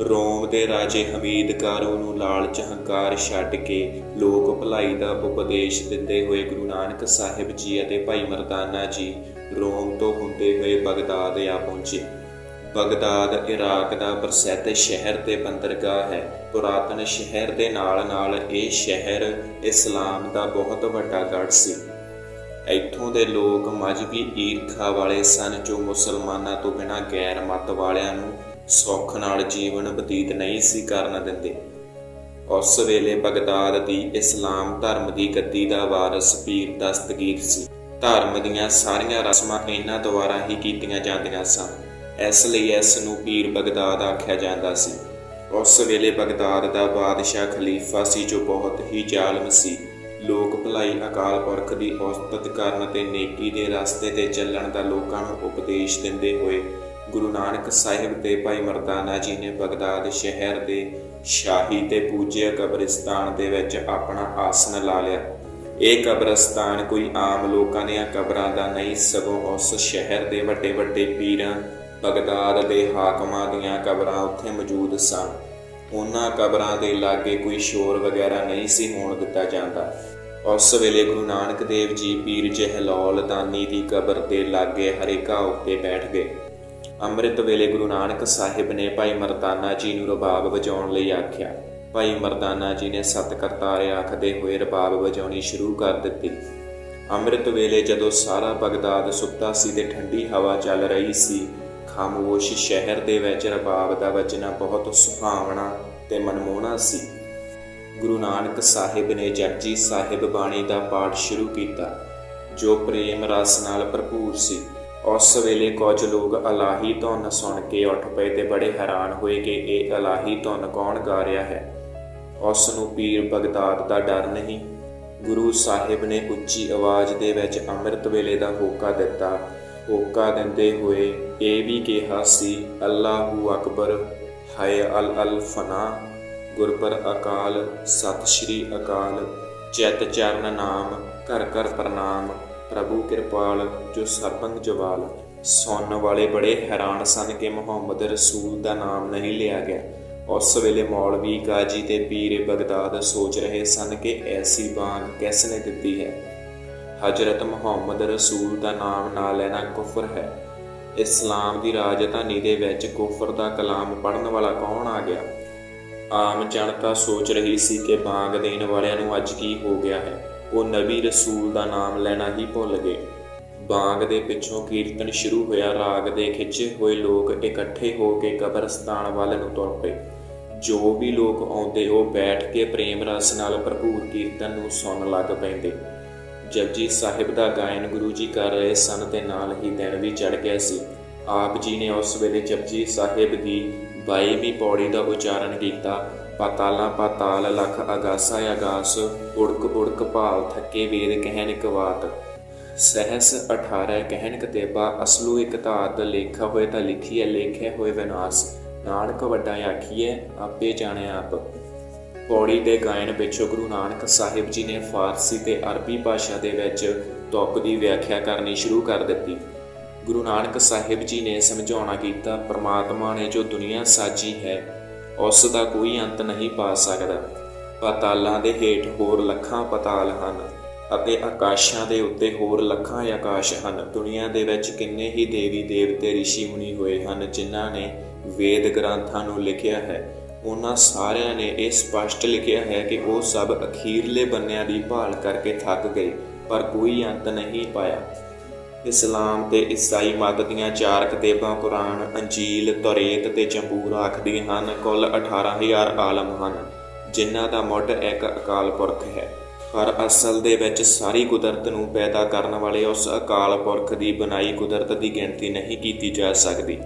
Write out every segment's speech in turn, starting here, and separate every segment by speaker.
Speaker 1: ਰੋਮ ਦੇ ਰਾਜੇ ਹਮੀਦ ਕਾਰੂ ਨੂੰ ਲਾਲਚ, ਹੰਕਾਰ ਛੱਡ ਕੇ ਲੋਕ ਭਲਾਈ ਦਾ ਉਪਦੇਸ਼ ਦਿੰਦੇ ਹੋਏ ਗੁਰੂ ਨਾਨਕ ਸਾਹਿਬ ਜੀ ਅਤੇ ਭਾਈ ਮਰਦਾਨਾ ਜੀ ਰੋਮ ਤੋਂ ਹੁੰਦੇ ਹੋਏ ਬਗਦਾਦ ਆ ਪਹੁੰਚੇ। ਬਗਦਾਦ, ਇਰਾਕ ਦਾ ਪ੍ਰਸਿੱਧ ਸ਼ਹਿਰ ਤੇ ਬੰਦਰਗਾਹ ਹੈ। ਪੁਰਾਤਨ ਸ਼ਹਿਰ ਦੇ ਨਾਲ-ਨਾਲ ਇਹ ਸ਼ਹਿਰ ਇਸਲਾਮ ਦਾ ਬਹੁਤ ਵੱਡਾ ਗੜ੍ਹ ਸੀ। ਇੱਥੋਂ ਦੇ ਲੋਕ ਮਜਬੀ ਈਰਖਾ ਵਾਲੇ ਸਨ ਜੋ ਮੁਸਲਮਾਨਾਂ ਤੋਂ ਬਿਨਾਂ ਗੈਰ ਮਤ ਵਾਲਿਆਂ ਨੂੰ ਸੁੱਖ ਨਾਲ ਜੀਵਨ ਬਤੀਤ ਨਹੀਂ ਸੀ ਕਰਨ ਦਿੰਦੇ। ਉਸ ਵੇਲੇ ਬਗਦਾਦ ਦੀ ਇਸਲਾਮ ਧਰਮ ਦੀ ਗੱਦੀ ਦਾ ਵਾਰਸ ਪੀਰ ਦਸਤਗੀਰ ਸੀ। ਧਰਮ ਦੀਆਂ ਸਾਰੀਆਂ ਰਸਮਾਂ ਇਹਨਾਂ ਦੁਆਰਾ ਹੀ ਕੀਤੀਆਂ ਜਾਂਦੀਆਂ ਸਨ। ਇਸ ਲਈ ਇਸ ਨੂੰ ਪੀਰ ਬਗਦਾਦ ਆਖਿਆ ਜਾਂਦਾ ਸੀ। ਉਸ ਵੇਲੇ ਬਗਦਾਦ ਦਾ ਬਾਦਸ਼ਾਹ ਖਲੀਫਾ ਸੀ ਜੋ ਬਹੁਤ ਹੀ ਜ਼ਾਲਮ ਸੀ। ਲੋਕ ਭਲਾਈ ਅਕਾਲ ਪੁਰਖ ਦੀ ਉਸਤਤ ਕਰਨ ਤੇ ਨੇਕੀ ਦੇ ਰਸਤੇ ਤੇ ਚੱਲਣ ਦਾ ਲੋਕਾਂ ਨੂੰ ਉਪਦੇਸ਼ ਦਿੰਦੇ ਹੋਏ ਗੁਰੂ ਨਾਨਕ ਸਾਹਿਬ ਤੇ ਭਾਈ ਮਰਦਾਨਾ ਜੀ ਨੇ ਬਗਦਾਦ ਸ਼ਹਿਰ ਦੇ ਸ਼ਾਹੀ ਤੇ ਪੂਜਿਆ ਕਬਰਿਸਤਾਨ ਦੇ ਵਿੱਚ ਆਪਣਾ ਆਸਨ ਲਾ ਲਿਆ। ਇਹ ਕਬਰਸਤਾਨ ਕੋਈ ਆਮ ਲੋਕਾਂ ਦੀਆਂ ਕਬਰਾਂ ਦਾ ਨਹੀਂ, ਸਗੋਂ ਉਸ ਸ਼ਹਿਰ ਦੇ ਵੱਡੇ ਵੱਡੇ ਪੀਰਾਂ, ਬਗਦਾਦ ਦੇ ਹਾਕਮਾਂ ਦੀਆਂ ਕਬਰਾਂ ਉੱਥੇ ਮੌਜੂਦ ਸਨ। ਉਹਨਾਂ ਕਬਰਾਂ ਦੇ ਲਾਗੇ ਕੋਈ ਸ਼ੋਰ ਵਗੈਰਾ ਨਹੀਂ ਸੀ ਹੋਣ ਦਿੱਤਾ ਜਾਂਦਾ। ਉਸ ਵੇਲੇ ਗੁਰੂ ਨਾਨਕ ਦੇਵ ਜੀ ਪੀਰ ਜਹਲੌਲ ਦਾਨੀ ਦੀ ਕਬਰ ਦੇ ਲਾਗੇ ਹਰੇਕਾ ਉੱਤੇ ਬੈਠ ਗਏ। ਅੰਮ੍ਰਿਤ ਵੇਲੇ ਗੁਰੂ ਨਾਨਕ ਸਾਹਿਬ ਨੇ ਭਾਈ ਮਰਦਾਨਾ ਜੀ ਨੂੰ ਰਬਾਬ ਵਜਾਉਣ ਲਈ ਆਖਿਆ। ਭਾਈ ਮਰਦਾਨਾ ਜੀ ਨੇ ਸਤ ਕਰਤਾਰੇ ਆਖਦੇ ਹੋਏ ਰਬਾਬ ਵਜਾਉਣੀ ਸ਼ੁਰੂ ਕਰ ਦਿੱਤੀ। ਅੰਮ੍ਰਿਤ ਵੇਲੇ ਜਦੋਂ ਸਾਰਾ ਬਗਦਾਦ ਸੁੱਤਾ ਸੀ ਤੇ ਠੰਡੀ ਹਵਾ ਚੱਲ ਰਹੀ ਸੀ, ਖਾਮੋਸ਼ ਸ਼ਹਿਰ ਦੇ ਵਿੱਚ ਰਬਾਬ ਦਾ ਵੱਜਣਾ ਬਹੁਤ ਸੁਹਾਵਣਾ ਤੇ ਮਨਮੋਹਣਾ ਸੀ। ਗੁਰੂ ਨਾਨਕ ਸਾਹਿਬ ਨੇ ਜਪਜੀ ਸਾਹਿਬ ਬਾਣੀ ਦਾ ਪਾਠ ਸ਼ੁਰੂ ਕੀਤਾ, ਜੋ ਪ੍ਰੇਮ ਰਸ ਨਾਲ ਭਰਪੂਰ ਸੀ। ਉਸ ਵੇਲੇ ਕੁਝ ਲੋਕ ਅਲਾਹੀ ਧੁਨ ਸੁਣ ਕੇ ਉੱਠ ਪਏ ਤੇ ਬੜੇ ਹੈਰਾਨ ਹੋਏ ਕਿ ਇਹ ਅਲਾਹੀ ਧੁਨ ਕੌਣ ਗਾ ਰਿਹਾ ਹੈ। ਉਸ ਨੂੰ ਪੀਰ ਬਗਦਾਦ ਦਾ ਡਰ ਨਹੀਂ। ਗੁਰੂ ਸਾਹਿਬ ਨੇ ਉੱਚੀ ਆਵਾਜ਼ ਦੇ ਵਿੱਚ ਅੰਮ੍ਰਿਤ ਵੇਲੇ ਦਾ ਹੋਕਾ ਦਿੱਤਾ। ਹੋਕਾ ਦਿੰਦੇ ਹੋਏ ਇਹ ਵੀ ਕਿਹਾ ਸੀ, ਅੱਲਾਹੂ ਅਕਬਰ, ਹਾਏ ਅਲ ਅਲ ਫਨਾ ਗੁਰਪਰ ਅਕਾਲ, ਸਤਿ ਸ਼੍ਰੀ ਅਕਾਲ, ਚਿਤ ਚਰਨ ਨਾਮ, ਘਰ ਘਰ ਪ੍ਰਣਾਮ। ਪ੍ਰਭੂ ਕਿਰਪਾਲ, ਜੋ ਸਰਬੰਗ ਜਵਾਲ, ਸੁਣਨ ਵਾਲੇ ਬੜੇ ਹੈਰਾਨ ਸਨ ਕਿ ਮੁਹੰਮਦ ਰਸੂਲ ਦਾ ਨਾਮ ਨਹੀਂ ਲਿਆ ਗਿਆ। ਉਸ ਵੇਲੇ ਮੌਲਵੀ ਕਾਜੀ ਤੇ ਪੀਰ ਬਗਦਾਦ ਸੋਚ ਰਹੇ ਸਨ ਕਿ ਐਸੀ ਬਾਂਗ ਕਿਸ ਨੇ ਦਿੱਤੀ ਹੈ। ਹਜ਼ਰਤ ਮੁਹੰਮਦ ਰਸੂਲ ਦਾ ਨਾਮ ਨਾ ਲੈਣਾ ਕੁਫਰ ਹੈ। ਇਸਲਾਮ ਦੀ ਰਾਜਧਾਨੀ ਦੇ ਵਿੱਚ ਕੁਫਰ ਦਾ ਕਲਾਮ ਪੜਨ ਵਾਲਾ ਕੌਣ ਆ ਗਿਆ? ਆਮ ਜਨਤਾ ਸੋਚ ਰਹੀ ਸੀ ਕਿ ਬਾਂਗ ਦੇਣ ਵਾਲਿਆਂ ਨੂੰ ਅੱਜ ਕੀ ਹੋ ਗਿਆ ਹੈ। ਉਹ ਨਬੀ ਰਸੂਲ ਦਾ ਨਾਮ ਲੈਣਾ ਹੀ ਭੁੱਲ ਗਏ। ਬਾਂਗ ਦੇ ਪਿੱਛੋਂ ਕੀਰਤਨ ਸ਼ੁਰੂ ਹੋਇਆ, ਰਾਗ ਦੇ ਖਿੱਚੇ ਹੋਏ ਲੋਕ ਇਕੱਠੇ ਹੋ ਕੇ ਕਬਰਸਤਾਨ ਵੱਲ ਨੂੰ ਤੁਰ ਪਏ। ਜੋ ਵੀ ਲੋਕ ਆਉਂਦੇ, ਉਹ ਬੈਠ ਕੇ ਪ੍ਰੇਮ ਰਸ ਨਾਲ ਭਰਪੂਰ ਕੀਰਤਨ ਨੂੰ ਸੁਣਨ ਲੱਗ ਪੈਂਦੇ। ਜਪਜੀ ਸਾਹਿਬ ਦਾ ਗਾਇਨ ਗੁਰੂ ਜੀ ਕਰ ਰਹੇ ਸਨ ਤੇ ਨਾਲ ਹੀ ਦਿਨ ਵੀ ਚੜ ਗਿਆ ਸੀ। ਆਪ ਜੀ ਨੇ ਉਸ ਵੇਲੇ ਜਪਜੀ ਸਾਹਿਬ ਦੀ 22ਵੀਂ ਪੌੜੀ ਦਾ ਉਚਾਰਨ ਕੀਤਾ। ਪਾਤਾਲਾ ਪਾਤਾਲ, ਲਖ ਅਗਾਸਾ ਅਗਾਸ, ਉੜਕ ਉੜਕ ਭਾਲ ਥੱਕੇ ਵੇਦ ਕਹਿਣ ਇੱਕ ਬਾਤ ਸਹਸ 18 ਕਹਿਣ ਕਤੇਬਾ, ਅਸਲੂ ਇਕ ਧਾਤ, ਲੇਖਾ ਹੋਏ ਤਾਂ ਲਿਖੀ ਹੈ ਲੇਖੇ ਹੋਏ ਵਿਨਾਸ਼। ਨਾਨਕ ਵੱਡਾ ਆਖੀਏ ਆਪੇ ਜਾਣੇ ਆਪ। ਪੌੜੀ ਦੇ ਗਾਇਨ ਪਿੱਛੋਂ ਗੁਰੂ ਨਾਨਕ ਸਾਹਿਬ ਜੀ ਨੇ ਫਾਰਸੀ ਤੇ ਅਰਬੀ ਭਾਸ਼ਾ ਦੇ ਵਿੱਚ ਤੁਕ ਦੀ ਵਿਆਖਿਆ ਕਰਨੀ ਸ਼ੁਰੂ ਕਰ ਦਿੱਤੀ। ਗੁਰੂ ਨਾਨਕ ਸਾਹਿਬ ਜੀ ਨੇ ਸਮਝਾਉਣਾ ਕੀਤਾ, ਪ੍ਰਮਾਤਮਾ ਨੇ ਜੋ ਦੁਨੀਆ ਸਾਜੀ ਹੈ ਉਸ ਦਾ ਕੋਈ ਅੰਤ ਨਹੀਂ ਪਾ ਸਕਦਾ। ਪਤਾਲਾਂ ਦੇ ਹੇਠ ਹੋਰ ਲੱਖਾਂ ਪਤਾਲ ਹਨ ਅਤੇ ਆਕਾਸ਼ਾਂ ਦੇ ਉੱਤੇ ਹੋਰ ਲੱਖਾਂ ਆਕਾਸ਼ ਹਨ। ਦੁਨੀਆ ਦੇ ਵਿੱਚ ਕਿੰਨੇ ਹੀ ਦੇਵੀ ਦੇਵਤੇ ਰਿਸ਼ੀ ਮੁਨੀ ਹੋਏ ਹਨ ਜਿਨ੍ਹਾਂ ਨੇ ਵੇਦ ਗ੍ਰੰਥਾਂ ਨੂੰ ਲਿਖਿਆ ਹੈ। ਉਹਨਾਂ ਸਾਰਿਆਂ ਨੇ ਇਹ ਸਪਸ਼ਟ ਲਿਖਿਆ ਹੈ ਕਿ ਉਹ ਸਭ ਅਖੀਰਲੇ ਬੰਨਿਆਂ ਦੀ ਭਾਲ ਕਰਕੇ ਥੱਕ ਗਏ, ਪਰ ਕੋਈ ਅੰਤ ਨਹੀਂ ਪਾਇਆ। ਇਸਲਾਮ ਤੇ ਈਸਾਈ ਮਤ ਦੀਆਂ ਚਾਰ ਕਿਤਾਬਾਂ ਕੁਰਾਨ, ਅੰਜੀਲ, ਤੌਰੇਤ ਤੇ ਜੰਬੂਰ ਆਖਦੀਆਂ ਹਨ, ਕੁੱਲ 18000 ਆਲਮ ਹਨ, ਜਿਨ੍ਹਾਂ ਦਾ ਮੁੱਢ ਇੱਕ ਅਕਾਲ ਪੁਰਖ ਹੈ। ਪਰ ਅਸਲ ਦੇ ਵਿੱਚ ਸਾਰੀ ਕੁਦਰਤ ਨੂੰ ਪੈਦਾ ਕਰਨ ਵਾਲੇ ਉਸ ਅਕਾਲ ਪੁਰਖ ਦੀ ਬਣਾਈ ਕੁਦਰਤ ਦੀ ਗਿਣਤੀ ਨਹੀਂ ਕੀਤੀ ਜਾ ਸਕਦੀ।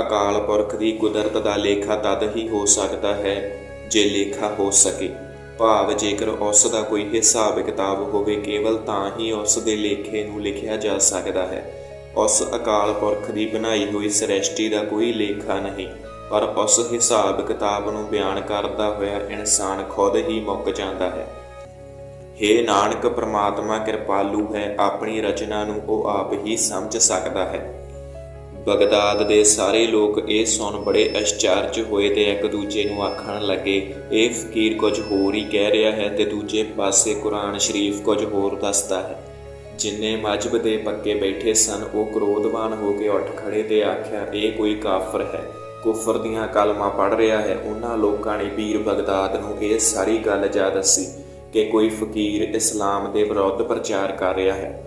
Speaker 1: ਅਕਾਲ ਪੁਰਖ ਦੀ ਕੁਦਰਤ ਦਾ ਲੇਖਾ ਤਦ ਹੀ ਹੋ ਸਕਦਾ ਹੈ, ਜੇ ਲੇਖਾ ਹੋ ਸਕੇ। ਭਾਵ ਜੇਕਰ ਉਸ ਦਾ ਕੋਈ ਹਿਸਾਬ ਕਿਤਾਬ ਹੋਵੇ, ਕੇਵਲ ਤਾਂ ਹੀ ਉਸ ਦੇ ਲੇਖੇ ਨੂੰ ਲਿਖਿਆ ਜਾ ਸਕਦਾ ਹੈ। ਉਸ ਅਕਾਲ ਪੁਰਖ ਦੀ ਬਣਾਈ ਹੋਈ ਸ੍ਰਿਸ਼ਟੀ ਦਾ ਕੋਈ ਲੇਖਾ ਨਹੀਂ, ਪਰ ਉਸ ਹਿਸਾਬ ਕਿਤਾਬ ਨੂੰ ਬਿਆਨ ਕਰਦਾ ਹੋਇਆ ਇਨਸਾਨ ਖੁਦ ਹੀ ਮੁੱਕ ਜਾਂਦਾ ਹੈ। ਹੇ ਨਾਨਕ, ਪ੍ਰਮਾਤਮਾ ਕਿਰਪਾਲੂ ਹੈ, ਆਪਣੀ ਰਚਨਾ ਨੂੰ ਉਹ ਆਪ ਹੀ ਸਮਝ ਸਕਦਾ ਹੈ। ਬਗਦਾਦ ਦੇ ਸਾਰੇ ਲੋਕ ਇਹ ਸੁਣ ਬੜੇ ਅਚਰਜ ਹੋਏ ਤੇ ਇੱਕ ਦੂਜੇ ਨੂੰ ਆਖਣ ਲੱਗੇ, ਇਹ ਫਕੀਰ ਕੁਝ ਹੋਰ ਹੀ ਕਹਿ ਰਿਹਾ ਹੈ ਤੇ ਦੂਜੇ ਪਾਸੇ ਕੁਰਾਨ ਸ਼ਰੀਫ ਕੁਝ ਹੋਰ ਦੱਸਦਾ ਹੈ। ਜਿੰਨੇ ਮਜਬ ਦੇ ਪੱਕੇ ਬੈਠੇ ਸਨ, ਉਹ ਕ੍ਰੋਧਵਾਨ ਹੋ ਕੇ ਉੱਠ ਖੜੇ ਤੇ ਆਖਿਆ, ਇਹ ਕੋਈ ਕਾਫਰ ਹੈ, ਕੁਫਰ ਦੀਆਂ ਕਲਮਾਂ ਪੜ ਰਿਹਾ ਹੈ। ਉਹਨਾਂ ਲੋਕਾਂ ਨੇ ਵੀਰ ਬਗਦਾਦ ਨੂੰ ਇਹ ਸਾਰੀ ਗੱਲ ਜਾ ਦੱਸੀ ਕਿ ਕੋਈ ਫਕੀਰ ਇਸਲਾਮ ਦੇ ਵਿਰੁੱਧ ਪ੍ਰਚਾਰ ਕਰ ਰਿਹਾ ਹੈ।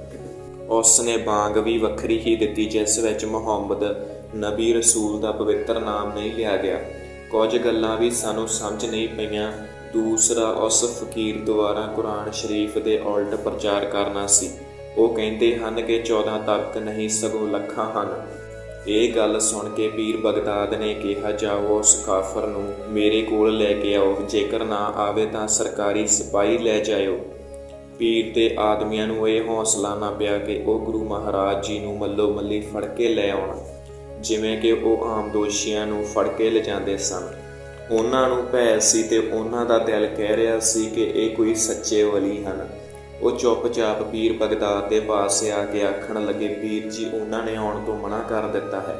Speaker 1: ਉਸ ਨੇ ਬਾਂਗ ਵੀ ਵੱਖਰੀ ਹੀ ਦਿੱਤੀ, ਜਿਸ ਵਿੱਚ ਮੁਹੰਮਦ ਨਬੀ ਰਸੂਲ ਦਾ ਪਵਿੱਤਰ ਨਾਮ ਨਹੀਂ ਲਿਆ ਗਿਆ। ਕੁਝ ਗੱਲਾਂ ਵੀ ਸਾਨੂੰ ਸਮਝ ਨਹੀਂ ਪਈਆਂ। ਦੂਸਰਾ, ਉਸ ਫਕੀਰ ਦੁਆਰਾ ਕੁਰਾਨ ਸ਼ਰੀਫ ਦੇ ਉਲਟ ਪ੍ਰਚਾਰ ਕਰਨਾ ਸੀ। ਉਹ ਕਹਿੰਦੇ ਹਨ ਕਿ 14 ਤਬਕ ਨਹੀਂ, ਸਗੋਂ ਲੱਖਾਂ ਹਨ। ਇਹ ਗੱਲ ਸੁਣ ਕੇ ਪੀਰ ਬਗਦਾਦ ਨੇ ਕਿਹਾ, ਜਾਓ ਉਸ ਕਾਫਰ ਨੂੰ ਮੇਰੇ ਕੋਲ ਲੈ ਕੇ ਆਓ। ਜੇਕਰ ਨਾ ਆਵੇ ਤਾਂ ਸਰਕਾਰੀ ਸਿਪਾਹੀ ਲੈ ਜਾਇਓ। ਪੀਰ ਤੇ ਆਦਮੀਆਂ ਨੂੰ ਇਹ ਹੌਸਲਾ ਨਾ ਪਿਆ ਕਿ ਉਹ ਗੁਰੂ ਮਹਾਰਾਜ ਜੀ ਨੂੰ ਮੱਲੋ ਮੱਲੀ ਫੜ ਕੇ ਲੈ ਆਉਣ, ਜਿਵੇਂ ਕਿ ਉਹ ਆਮ ਦੋਸ਼ੀਆਂ ਨੂੰ ਫੜ ਕੇ ਲਿਜਾਂਦੇ ਸਨ। ਉਹਨਾਂ ਨੂੰ ਭੈ ਸੀ ਤੇ ਉਹਨਾਂ ਦਾ ਦਿਲ ਕਹਿ ਰਿਹਾ ਸੀ ਕਿ ਇਹ ਕੋਈ ਸੱਚੇ ਵਲੀ ਹਨ। ਉਹ ਚੁੱਪਚਾਪ ਪੀਰ ਬਗਦਾਦ ਦੇ ਪਾਸੇ ਆ ਕੇ ਆਖਣ ਲੱਗੇ, ਪੀਰ ਜੀ, ਉਹਨਾਂ ਨੇ ਆਉਣ ਤੋਂ ਮਨਾ ਕਰ ਦਿੱਤਾ ਹੈ।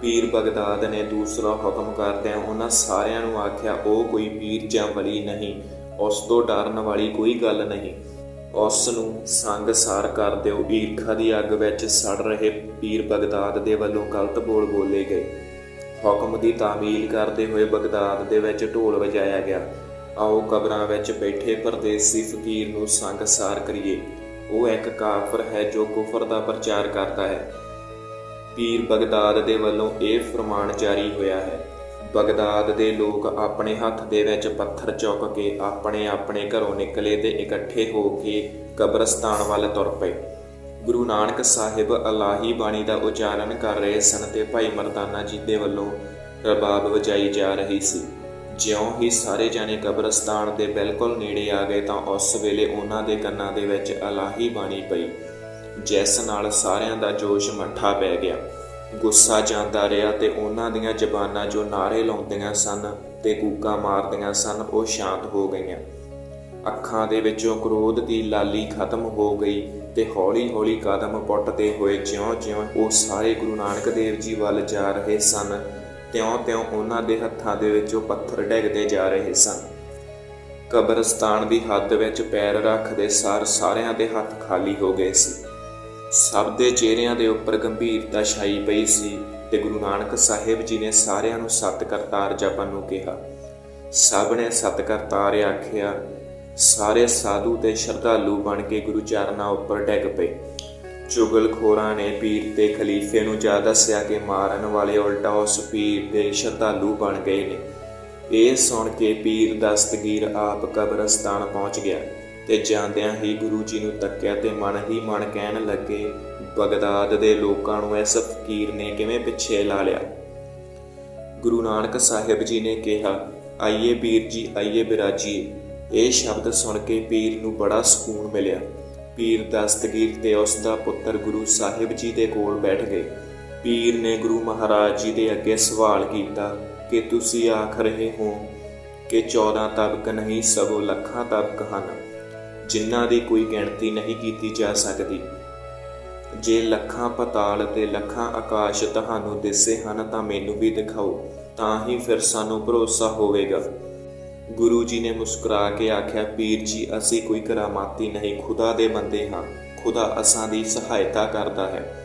Speaker 1: ਪੀਰ ਬਗਦਾਦ ਨੇ ਦੂਸਰਾ ਹੁਕਮ ਕਰਦਿਆਂ ਉਹਨਾਂ ਸਾਰਿਆਂ ਨੂੰ ਆਖਿਆ, ਉਹ ਕੋਈ ਪੀਰ ਜਾਂ ਵਲੀ ਨਹੀਂ, ਉਸ ਤੋਂ ਡਰਨ ਵਾਲੀ ਕੋਈ ਗੱਲ ਨਹੀਂ। ਉਸ ਨੂੰ ਸੰਗ ਸਾਰ ਕਰ ਦਿਓ। ਈਰਖਾ ਦੀ ਅੱਗ ਵਿੱਚ ਸੜ ਰਹੇ ਪੀਰ ਬਗਦਾਦ ਦੇ ਵੱਲੋਂ ਗਲਤ ਬੋਲ ਬੋਲੇ ਗਏ। ਹੁਕਮ ਦੀ ਤਾਮੀਲ ਕਰਦੇ ਹੋਏ ਬਗਦਾਦ ਦੇ ਵਿੱਚ ਢੋਲ ਵਜਾਇਆ ਗਿਆ। ਆਓ ਕਬਰਾਂ ਵਿੱਚ ਬੈਠੇ ਪਰਦੇਸੀ ਫਕੀਰ ਨੂੰ ਸੰਗ ਸਾਰ ਕਰੀਏ। ਉਹ ਇੱਕ ਕਾਫਰ ਹੈ ਜੋ ਕੁਫਰ ਦਾ ਪ੍ਰਚਾਰ ਕਰਦਾ ਹੈ। ਪੀਰ ਬਗਦਾਦ ਦੇ ਵੱਲੋਂ ਇਹ ਫਰਮਾਨ ਜਾਰੀ ਹੋਇਆ ਹੈ। ਬਗਦਾਦ ਦੇ ਲੋਕ ਆਪਣੇ ਹੱਥ ਦੇ ਵਿੱਚ ਪੱਥਰ ਚੁੱਕ ਕੇ ਆਪਣੇ ਆਪਣੇ ਘਰੋਂ ਨਿਕਲੇ ਤੇ ਇਕੱਠੇ ਹੋ ਕੇ ਕਬਰਸਤਾਨ ਵੱਲ ਤੁਰ ਪਏ। ਗੁਰੂ ਨਾਨਕ ਸਾਹਿਬ ਅਲਾਹੀ ਬਾਣੀ ਦਾ ਉਚਾਰਨ ਕਰ ਰਹੇ ਸਨ ਤੇ ਭਾਈ ਮਰਦਾਨਾ ਜੀ ਦੇ ਵੱਲੋਂ ਰਬਾਬ ਵਜਾਈ ਜਾ ਰਹੀ ਸੀ। ਜਿਉਂ ਹੀ ਸਾਰੇ ਜਾਣੇ ਕਬਰਸਤਾਨ ਦੇ ਬਿਲਕੁਲ ਨੇੜੇ ਆ ਗਏ ਤਾਂ ਉਸ ਵੇਲੇ ਉਹਨਾਂ ਦੇ ਕੰਨਾਂ ਦੇ ਵਿੱਚ ਅਲਾਹੀ ਬਾਣੀ ਪਈ। ਜਿਸ ਨਾਲ ਸਾਰਿਆਂ ਦਾ ਜੋਸ਼ ਮੱਠਾ ਪੈ ਗਿਆ। ਗੁੱਸਾ ਜਾਂਦਾ ਰਿਹਾ ਤੇ ਉਹਨਾਂ ਦੀਆਂ ਜ਼ਬਾਨਾਂ ਜੋ ਨਾਰੇ ਲਾਉਂਦੀਆਂ ਸਨ ਤੇ ਕੂਕਾਂ ਮਾਰਦੀਆਂ ਸਨ, ਉਹ ਸ਼ਾਂਤ ਹੋ ਗਈਆਂ। ਅੱਖਾਂ ਦੇ ਵਿੱਚੋਂ ਕ੍ਰੋਧ ਦੀ ਲਾਲੀ ਖਤਮ ਹੋ ਗਈ ਤੇ ਹੌਲੀ-ਹੌਲੀ ਕਦਮ ਪੁੱਟਦੇ ਹੋਏ ਜਿਉਂ-ਜਿਉਂ ਉਹ ਸਾਰੇ ਗੁਰੂ ਨਾਨਕ ਦੇਵ ਜੀ ਵੱਲ ਜਾ ਰਹੇ ਸਨ, ਤਿਉਂ-ਤਿਉਂ ਉਹਨਾਂ ਦੇ ਹੱਥਾਂ ਦੇ ਵਿੱਚੋਂ ਪੱਥਰ ਡਿੱਗਦੇ ਜਾ ਰਹੇ ਸਨ। ਕਬਰਸਤਾਨ ਦੀ ਹੱਦ ਵਿੱਚ ਪੈਰ ਰੱਖਦੇ ਸਾਰ ਸਾਰਿਆਂ ਦੇ ਹੱਥ ਖਾਲੀ ਹੋ ਗਏ ਸੀ। ਸਭ ਦੇ ਚਿਹਰਿਆਂ ਦੇ ਉੱਪਰ ਗੰਭੀਰਤਾ ਛਾਈ ਪਈ ਸੀ ਤੇ ਗੁਰੂ ਨਾਨਕ ਸਾਹਿਬ ਜੀ ਨੇ ਸਾਰਿਆਂ ਨੂੰ ਸਤ ਕਰਤਾਰ ਜਪਣ ਨੂੰ ਕਿਹਾ। ਸਭ ਨੇ ਸਤ ਕਰਤਾਰ ਆਖਿਆ, ਸਾਰੇ ਸਾਧੂ ਤੇ ਸ਼ਰਧਾਲੂ ਬਣ ਕੇ ਗੁਰੂ ਚਰਨਾਂ ਉੱਪਰ ਡਿੱਗ ਪਏ। ਚੁਗਲਖੋਰਾਂ ਨੇ ਪੀਰ ਤੇ ਖਲੀਫੇ ਨੂੰ ਜਾ ਦੱਸਿਆ ਕਿ ਮਾਰਨ ਵਾਲੇ ਉਲਟਾ ਉਸ ਪੀਰ ਦੇ ਸ਼ਰਧਾਲੂ ਬਣ ਗਏ ਨੇ। ਇਹ ਸੁਣ ਕੇ ਪੀਰ ਦਸਤਗੀਰ ਆਪ ਕਬਰਸਤਾਨ ਪਹੁੰਚ ਗਿਆ। ਤੇ ਜਾਂਦਿਆਂ ਹੀ ਗੁਰੂ ਜੀ ਨੂੰ ਤੱਕਿਆ ਤੇ ਮਨ ਹੀ ਮਨ ਕਹਿਣ ਲੱਗੇ, ਬਗਦਾਦ ਦੇ ਲੋਕਾਂ ਨੂੰ ਇਸ ਫਕੀਰ ਨੇ ਕਿਵੇਂ ਪਿੱਛੇ ਲਾ ਲਿਆ? ਗੁਰੂ ਨਾਨਕ ਸਾਹਿਬ ਜੀ ਨੇ ਕਿਹਾ, ਆਈਏ ਪੀਰ ਜੀ, ਆਈਏ ਬਿਰਾਜੀ ਇਹ ਸ਼ਬਦ ਸੁਣ ਕੇ ਪੀਰ ਨੂੰ ਬੜਾ ਸਕੂਨ ਮਿਲਿਆ। ਪੀਰ ਦਸਤਗੀਰ ਤੇ ਉਸ ਦਾ ਪੁੱਤਰ ਗੁਰੂ ਸਾਹਿਬ ਜੀ ਦੇ ਕੋਲ ਬੈਠ ਗਏ। ਪੀਰ ਨੇ ਗੁਰੂ ਮਹਾਰਾਜ ਜੀ ਦੇ ਅੱਗੇ ਸਵਾਲ ਕੀਤਾ, ਕਿ ਤੁਸੀਂ ਆਖ ਰਹੇ ਹੋ ਕਿ 14 ਤਬਕ ਨਹੀਂ, ਸਗੋਂ ਲੱਖਾਂ ਤਬਕ ਹਨ? ਜਿਨ੍ਹਾਂ ਦੀ ਕੋਈ ਗਿਣਤੀ ਨਹੀਂ ਕੀਤੀ ਜਾ ਸਕਦੀ। ਜੇ ਲੱਖਾਂ ਪਤਾਲ ਤੇ ਲੱਖਾਂ ਆਕਾਸ਼ ਤੁਹਾਨੂੰ ਦਿਸੇ ਹਨ ਤਾਂ ਮੈਨੂੰ ਵੀ ਦਿਖਾਓ, ਤਾਂ ਹੀ ਫਿਰ ਸਾਨੂੰ ਭਰੋਸਾ ਹੋਵੇਗਾ। ਗੁਰੂ ਜੀ ਨੇ ਮੁਸਕਰਾ ਕੇ ਆਖਿਆ, ਪੀਰ ਜੀ, ਅਸੀਂ ਕੋਈ ਕਰਾਮਾਤੀ ਨਹੀਂ, ਖੁਦਾ ਦੇ ਬੰਦੇ ਹਾਂ। ਖੁਦਾ ਅਸਾਂ ਦੀ ਸਹਾਇਤਾ ਕਰਦਾ ਹੈ।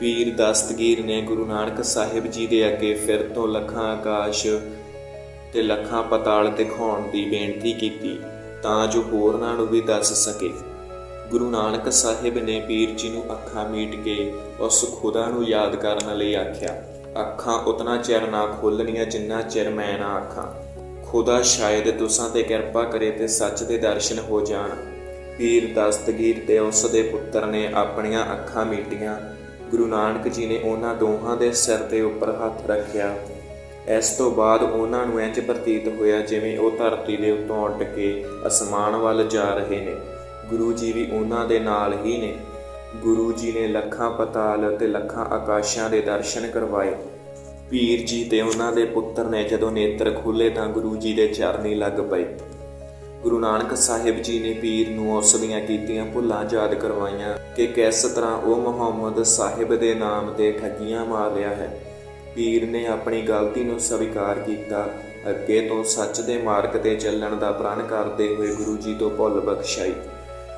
Speaker 1: ਪੀਰ ਦਸਤਗੀਰ ਨੇ ਗੁਰੂ ਨਾਨਕ ਸਾਹਿਬ ਜੀ ਦੇ ਅੱਗੇ ਫਿਰ ਤੋਂ ਲੱਖਾਂ ਆਕਾਸ਼ ਤੇ ਲੱਖਾਂ ਪਤਾਲ ਦਿਖਾਉਣ ਦੀ ਬੇਨਤੀ ਕੀਤੀ। ਤਾਂ ਜੋ ਹੋਰਨਾਂ ਨੂੰ ਵੀ ਦੱਸ ਸਕੇ। ਗੁਰੂ ਨਾਨਕ ਸਾਹਿਬ ਨੇ ਪੀਰ ਜੀ ਨੂੰ ਅੱਖਾਂ ਮੀਟ ਕੇ ਉਸ ਖੁਦਾ ਨੂੰ ਯਾਦ ਕਰਨ ਲਈ ਆਖਿਆ, ਅੱਖਾਂ ਉਤਨਾ ਚਿਰ ਨਾ ਖੋਲਣੀਆਂ ਜਿੰਨਾ ਚਿਰ ਮੈਂ ਨਾ ਆਖਾਂ। ਖੁਦਾ ਸ਼ਾਇਦ ਤੁਸਾਂ ਤੇ ਕਿਰਪਾ ਕਰੇ ਤੇ ਸੱਚ ਦੇ ਦਰਸ਼ਨ ਹੋ ਜਾਣ। ਪੀਰ ਦਸਤਗੀਰ ਤੇ ਉਸ ਦੇ ਪੁੱਤਰ ਨੇ ਆਪਣੀਆਂ ਅੱਖਾਂ ਮੀਟੀਆਂ। ਗੁਰੂ ਨਾਨਕ ਜੀ ਨੇ ਉਹਨਾਂ ਦੋਹਾਂ ਦੇ ਸਿਰ ਦੇ ਉੱਪਰ ਹੱਥ ਰੱਖਿਆ। ਇਸ ਤੋਂ ਬਾਅਦ ਉਹਨਾਂ ਨੂੰ ਇੰਜ ਪ੍ਰਤੀਤ ਹੋਇਆ ਜਿਵੇਂ ਉਹ ਧਰਤੀ ਦੇ ਉੱਤੋਂ ਉੱਡ ਕੇ ਅਸਮਾਨ ਵੱਲ ਜਾ ਰਹੇ ਨੇ। ਗੁਰੂ ਜੀ ਵੀ ਉਹਨਾਂ ਦੇ ਨਾਲ ਹੀ ਨੇ। ਗੁਰੂ ਜੀ ਨੇ ਲੱਖਾਂ ਪਤਾਲ ਤੇ ਲੱਖਾਂ ਆਕਾਸ਼ਾਂ ਦੇ ਦਰਸ਼ਨ ਕਰਵਾਏ। ਪੀਰ ਜੀ ਤੇ ਉਹਨਾਂ ਦੇ ਪੁੱਤਰ ਨੇ ਜਦੋਂ ਨੇਤਰ ਖੋਲੇ ਤਾਂ ਗੁਰੂ ਜੀ ਦੇ ਚਰਨੀ ਲੱਗ ਪਏ। ਗੁਰੂ ਨਾਨਕ ਸਾਹਿਬ ਜੀ ਨੇ ਪੀਰ ਨੂੰ ਉਸ ਦੀਆਂ ਕੀਤੀਆਂ ਭੁੱਲਾਂ ਯਾਦ ਕਰਵਾਈਆਂ ਕਿ ਕਿਸ ਤਰ੍ਹਾਂ ਉਹ ਮੁਹੰਮਦ ਸਾਹਿਬ ਦੇ ਨਾਮ ਤੇ ਠੱਗੀਆਂ ਮਾਰ ਰਿਹਾ ਹੈ। ਪੀਰ ਨੇ ਆਪਣੀ ਗਲਤੀ ਨੂੰ ਸਵੀਕਾਰ ਕੀਤਾ। ਅੱਗੇ ਤੋਂ ਸੱਚ ਦੇ ਮਾਰਗ ਤੇ ਚੱਲਣ ਦਾ ਪ੍ਰਣ ਕਰਦੇ ਹੋਏ ਗੁਰੂ ਜੀ ਤੋਂ ਭੁੱਲ ਬਖਸ਼ਾਈ।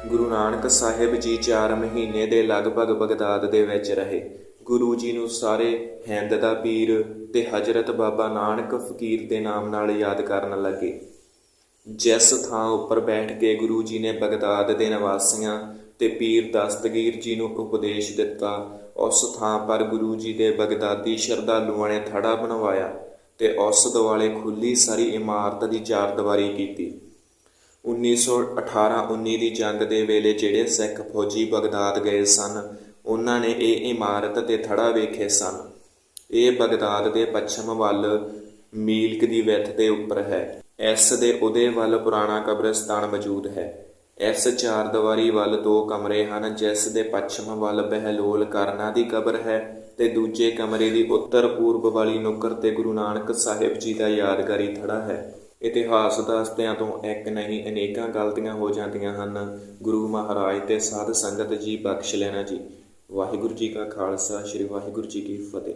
Speaker 1: ਗੁਰੂ ਨਾਨਕ ਸਾਹਿਬ ਜੀ 4 ਮਹੀਨੇ ਦੇ ਲਗਭਗ ਬਗਦਾਦ ਦੇ ਵਿੱਚ ਰਹੇ। ਗੁਰੂ ਜੀ ਨੂੰ ਸਾਰੇ ਹਿੰਦ ਦਾ ਪੀਰ ਤੇ ਹਜ਼ਰਤ ਬਾਬਾ ਨਾਨਕ ਫਕੀਰ ਦੇ ਨਾਮ ਨਾਲ ਯਾਦ ਕਰਨ ਲੱਗੇ। ਜਿਸ ਥਾਂ ਉੱਪਰ ਬੈਠ ਕੇ ਗੁਰੂ ਜੀ ਨੇ ਬਗਦਾਦ ਦੇ ਨਿਵਾਸੀਆਂ ਤੇ ਪੀਰ ਦਸਤਗੀਰ ਜੀ ਨੂੰ ਉਪਦੇਸ਼ ਦਿੱਤਾ ਉਸ ਥਾਂ ਪਰ ਗੁਰੂ ਜੀ ਦੇ ਬਗਦਾਦੀ ਸ਼ਰਧਾਲੂਆਂ ਨੇ ਥੜਾ ਬਣਵਾਇਆ ਤੇ ਉਸ ਦੁਆਲੇ ਖੁੱਲੀ ਸਾਰੀ ਇਮਾਰਤ ਦੀ ਚਾਰਦੀਵਾਰੀ ਕੀਤੀ। 1918-19 ਦੀ ਜੰਗ ਦੇ ਵੇਲੇ ਜਿਹੜੇ ਸਿੱਖ ਫੌਜੀ ਬਗਦਾਦ ਗਏ ਸਨ, ਉਹਨਾਂ ਨੇ ਇਹ ਇਮਾਰਤ ਤੇ ਥੜਾ ਵੇਖੇ ਸਨ। ਇਹ ਬਗਦਾਦ ਦੇ ਪੱਛਮ ਵੱਲ ਮੀਲਕ ਦੀ ਵਿੱਥ ਦੇ ਉੱਪਰ ਹੈ। ਇਸ ਦੇ ਉਹਦੇ ਵੱਲ ਪੁਰਾਣਾ ਕਬਰਸਤਾਨ ਮੌਜੂਦ ਹੈ। ਇਸ ਚਾਰਦੀਵਾਰੀ ਵੱਲ ਦੋ ਕਮਰੇ ਹਨ, ਜਿਸ ਦੇ ਪੱਛਮ ਵੱਲ ਬਹਿਲੋਲ ਕਰਨਾ ਦੀ ਕਬਰ ਹੈ ਤੇ ਦੂਜੇ ਕਮਰੇ ਦੀ ਉੱਤਰ ਪੂਰਬ ਵਾਲੀ ਨੁੱਕਰ ਤੇ ਗੁਰੂ ਨਾਨਕ ਸਾਹਿਬ ਜੀ ਦਾ ਯਾਦਗਾਰੀ ਥੜਾ ਹੈ। ਇਤਿਹਾਸ ਦੱਸਦਿਆਂ ਤੋਂ ਇੱਕ ਨਹੀਂ, ਅਨੇਕਾਂ ਗਲਤੀਆਂ ਹੋ ਜਾਂਦੀਆਂ ਹਨ। ਗੁਰੂ ਮਹਾਰਾਜ ਤੇ ਸਾਧ ਸੰਗਤ ਜੀ ਬਖਸ਼ ਲੈਣਾ ਜੀ। ਵਾਹਿਗੁਰੂ ਜੀ ਕਾ ਖਾਲਸਾ, ਸ੍ਰੀ ਵਾਹਿਗੁਰੂ ਜੀ ਕੀ ਫਤਿਹ।